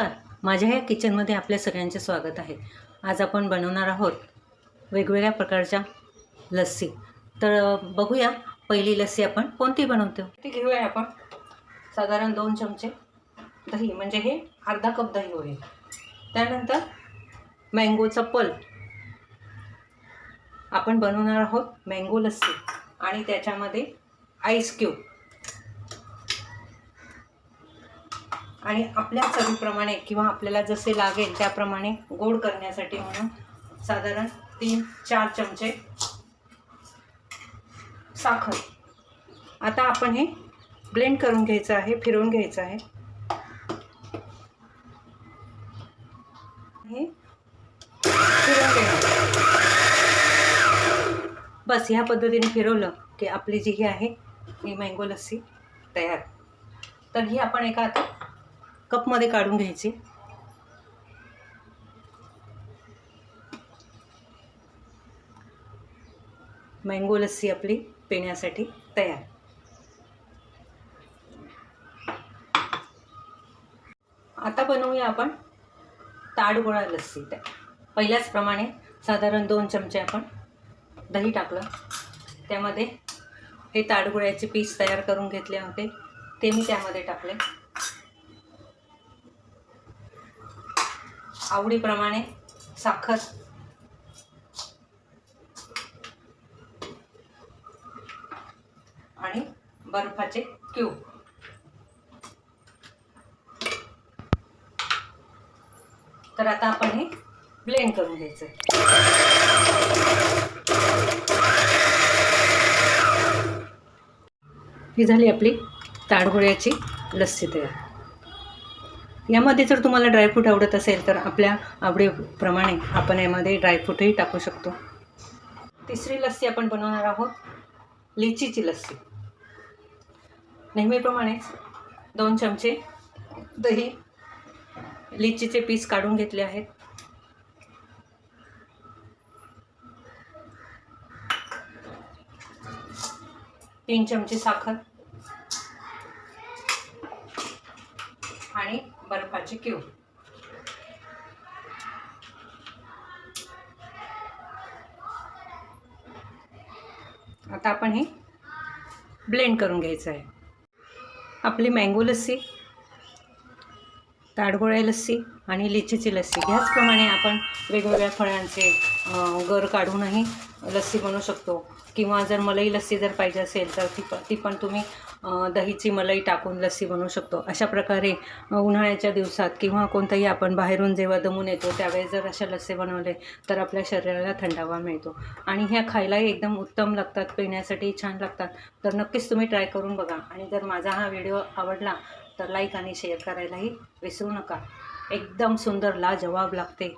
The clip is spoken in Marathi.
नमस्कार. माझ्या या किचनमध्ये आपल्या सगळ्यांचे स्वागत आहे. आज आपण बनवणार आहोत वेगवेगळ्या प्रकारच्या लस्सी. तर बघूया पहिली लस्सी आपण कोणती बनवतो? ती घेऊया आपण. साधारण दोन चमचे दही म्हणजे हे अर्धा कप दही होईल त्यानंतर मँगोचा पल्प आपण बनवणार आहोत मँगो लस्सी आणि त्याच्यामध्ये आईस क्यूब. आणि आपल्या चवीप्रमाणे किंवा आपल्याला जसे लागेल त्याप्रमाणे गोड करण्यासाठी म्हणून साधारण तीन चार चमचे साखर. आता आपण हे ब्लेंड करून घ्यायचं आहे फिरवून घ्यायचं आहे. हे फिरवून घ्यायचं. बस ह्या पद्धतीने फिरवलं की आपली जी ही आहे ही मँगो लस्सी तयार. तर ही आपण एका आता कपमध्ये काढून घ्यायची. मँगो लस्सी आपली पिण्यासाठी तयार. आता बनवूया आपण ताडगोळा लस्सी. त्या पहिल्याच प्रमाणे साधारण दोन चमचे आपण दही टाकलं. त्यामध्ये हे ताडगोळ्याचे पीस तयार करून घेतले होते. ते मी त्यामध्ये टाकले. आवडीप्रमाणे साखर. आणि बर्फाचे क्यूब. तर आता आपण हे ब्लेंड करून घ्यायचं ही झाली आपली ताडगोळ्याची लस्सी तयार. यामध्ये जर तुम्हाला ड्रायफ्रूट आवडत असेल तर आपल्या आवडीप्रमाणे आपण यामध्ये ड्रायफ्रूटही टाकू शकतो. तिसरी लस्सी आपण बनवणार आहोत लिचीची लस्सी. नेहमीप्रमाणेच दोन चमचे दही लिचीचे पीस काढून घेतले आहेत. तीन चमचे साखर. आणि बर्फाचे क्यूब आता आपण हे ब्लेंड करून घ्यायचं आहे. आपली मँगो लस्सी. ताडगोळ्या लस्सी आणि लिचीची लस्सी. ह्याचप्रमाणे आपण वेगवेगळ्या फळांचे गर काढूनही लस्सी बनवू शकतो. किंवा जर मलई लस्सी जर पाहिजे असेल तर ती ती पण तुम्ही दहीची मलई टाकून लस्सी बनवू शकतो. अशा प्रकारे उन्हाळ्याच्या दिवसात किंवा कोणताही आपण बाहेरून जेव्हा दमून येतो त्यावेळेस जर अशा लस्सी बनवले तर आपल्या शरीराला थंडावा मिळतो. आणि ह्या खायलाही एकदम उत्तम लागतात पिण्यासाठी छान लागतात. तर नक्कीच तुम्ही ट्राय करून बघा. आणि जर माझा हा व्हिडिओ आवडला तर लाईक आणि शेअर करायलाही विसरू नका. एकदम सुंदर लाजवाब लागते.